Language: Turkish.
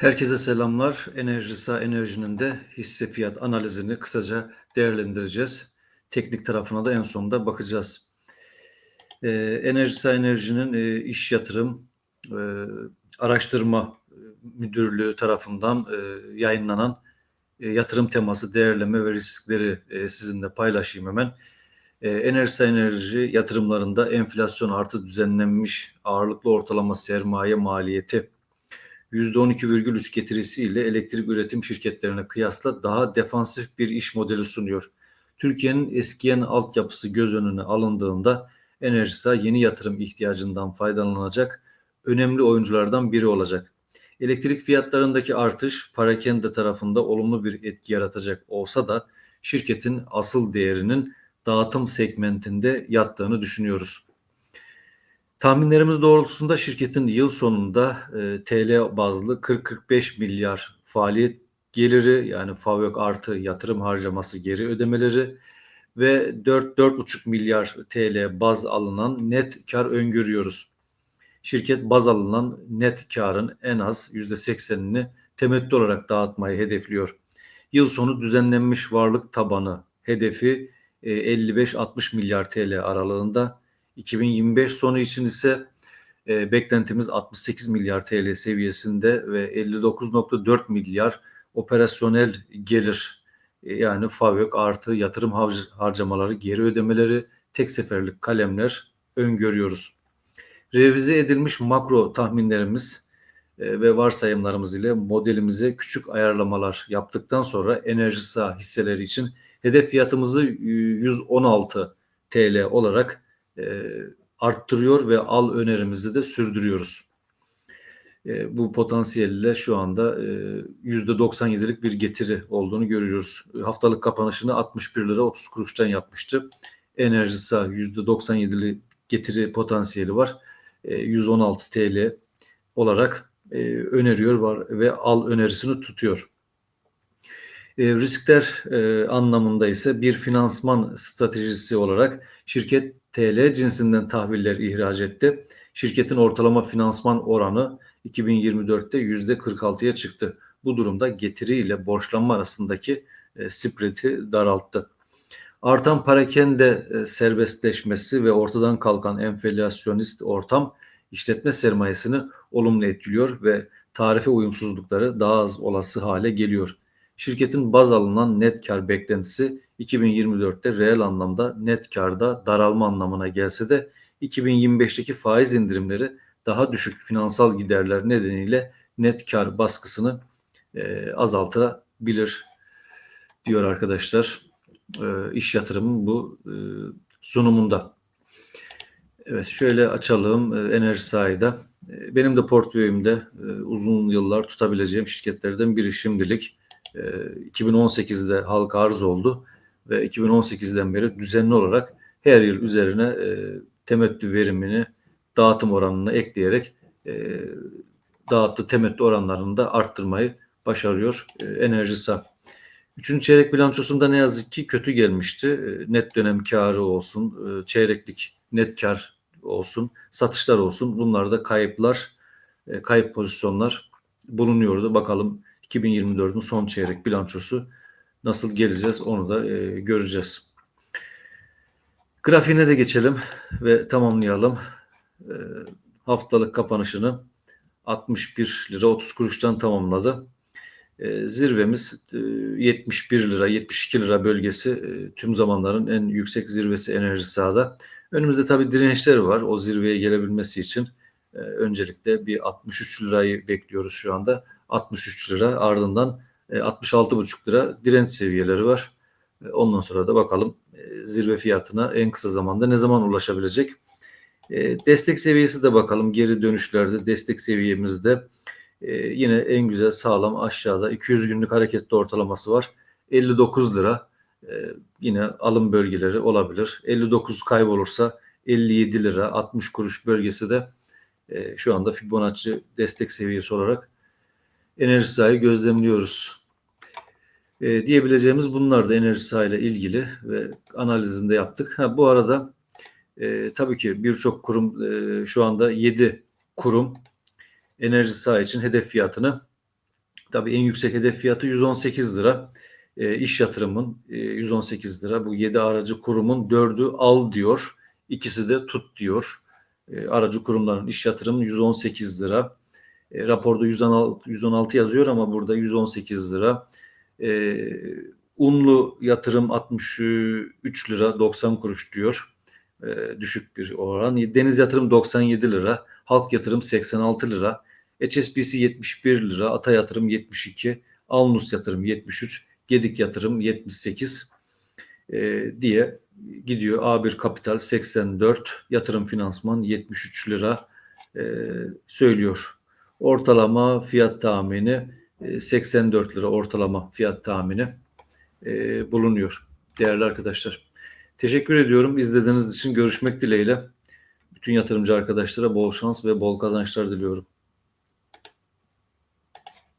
Herkese selamlar. Enerjisa Enerji'nin de hisse fiyat analizini kısaca değerlendireceğiz. Teknik tarafına da en sonunda bakacağız. Ee, Enerjisa Enerji'nin e, iş yatırım e, araştırma müdürlüğü tarafından e, yayınlanan e, yatırım teması değerleme ve riskleri e, sizinle paylaşayım hemen. E, Enerjisa Enerji yatırımlarında enflasyon artı düzenlenmiş ağırlıklı ortalama sermaye maliyeti %12,3 getirisiyle elektrik üretim şirketlerine kıyasla daha defansif bir iş modeli sunuyor. Türkiye'nin eskiyen altyapısı göz önüne alındığında Enerjisa yeni yatırım ihtiyacından faydalanacak önemli oyunculardan biri olacak. Elektrik fiyatlarındaki artış parakende tarafında olumlu bir etki yaratacak olsa da şirketin asıl değerinin dağıtım segmentinde yattığını düşünüyoruz. Tahminlerimiz doğrultusunda şirketin yıl sonunda e, TL bazlı 40-45 milyar faaliyet geliri yani FAVÖK artı yatırım harcaması geri ödemeleri ve 4-4,5 milyar TL baz alınan net kar öngörüyoruz. Şirket baz alınan net karın en az %80'ini temettü olarak dağıtmayı hedefliyor. Yıl sonu düzenlenmiş varlık tabanı hedefi 55-60 e, milyar TL aralığında 2025 sonu için ise e, beklentimiz 68 milyar TL seviyesinde ve 59.4 milyar operasyonel gelir e, yani FAVÖK artı yatırım harcamaları geri ödemeleri tek seferlik kalemler öngörüyoruz. Revize edilmiş makro tahminlerimiz e, ve varsayımlarımız ile modelimize küçük ayarlamalar yaptıktan sonra enerji sağ hisseleri için hedef fiyatımızı 116 TL olarak e, arttırıyor ve al önerimizi de sürdürüyoruz. E, bu potansiyelle şu anda e, %97'lik bir getiri olduğunu görüyoruz. Haftalık kapanışını 61 lira 30 kuruştan yapmıştı. Enerjisa %97'li getiri potansiyeli var. E, 116 TL olarak e, öneriyor var ve al önerisini tutuyor. E, riskler e, anlamında ise bir finansman stratejisi olarak şirket TL cinsinden tahviller ihraç etti. Şirketin ortalama finansman oranı 2024'te %46'ya çıktı. Bu durumda getiri ile borçlanma arasındaki e, daralttı. Artan parakende e, serbestleşmesi ve ortadan kalkan enflasyonist ortam işletme sermayesini olumlu etkiliyor ve tarife uyumsuzlukları daha az olası hale geliyor. Şirketin baz alınan net kar beklentisi 2024'te reel anlamda net karda daralma anlamına gelse de 2025'teki faiz indirimleri daha düşük finansal giderler nedeniyle net kar baskısını e, azaltabilir diyor arkadaşlar. E, iş yatırımın bu e, sunumunda. Evet şöyle açalım e, enerji sahida. E, benim de portföyümde e, uzun yıllar tutabileceğim şirketlerden biri şimdilik. 2018'de ee, halka arz oldu ve 2018'den beri düzenli olarak her yıl üzerine e, temettü verimini dağıtım oranını ekleyerek e, temettü oranlarını da arttırmayı başarıyor e, Enerjisa. Üçüncü çeyrek bilançosunda ne yazık ki kötü gelmişti. E, net dönem karı olsun, e, çeyreklik net kar olsun, satışlar olsun. Bunlarda kayıplar, kayıp pozisyonlar bulunuyordu. Bakalım 2024'ün son çeyrek bilançosu nasıl geleceğiz onu da e, göreceğiz. Grafiğine de geçelim ve tamamlayalım. E, haftalık kapanışını 61 lira 30 kuruştan tamamladı. E, zirvemiz e, 71 lira 72 lira bölgesi e, tüm zamanların en yüksek zirvesi enerji sahada. Önümüzde tabi dirençler var o zirveye gelebilmesi için. E, öncelikle bir 63 lirayı bekliyoruz şu anda. 63 lira ardından e, 66,5 lira direnç seviyeleri var. E, ondan sonra da bakalım e, zirve fiyatına en kısa zamanda ne zaman ulaşabilecek. E, destek seviyesi de bakalım geri dönüşlerde destek seviyemizde e, yine en güzel sağlam aşağıda 200 günlük hareketli ortalaması var. 59 lira e, yine alım bölgeleri olabilir. 59 kaybolursa 57 lira 60 kuruş bölgesi de e, şu anda Fibonacci destek seviyesi olarak enerji sahayı gözlemliyoruz. E, diyebileceğimiz bunlar da enerji sahayla ilgili ve analizinde yaptık. Ha, bu arada e, tabii ki birçok kurum e, şu anda 7 kurum enerji saha için hedef fiyatını Tabii en yüksek hedef fiyatı 118 lira. E, iş yatırımın e, 118 lira. Bu 7 aracı kurumun 4'ü al diyor. İkisi de tut diyor. E, aracı kurumların iş yatırımı 118 lira. E, raporda 116, 116 yazıyor ama burada 118 lira. E, unlu yatırım 63 lira 90 kuruş diyor. E, düşük bir oran. Deniz yatırım 97 lira. Halk yatırım 86 lira. HSBC 71 lira. Ata yatırım 72. Alnus yatırım 73. Gedik yatırım 78 e, diye gidiyor. A1 Kapital 84. Yatırım finansman 73 lira e, söylüyor. Ortalama fiyat tahmini e, 84 lira ortalama fiyat tahmini e, bulunuyor değerli arkadaşlar. Teşekkür ediyorum izlediğiniz için görüşmek dileğiyle. Bütün yatırımcı arkadaşlara bol şans ve bol kazançlar diliyorum.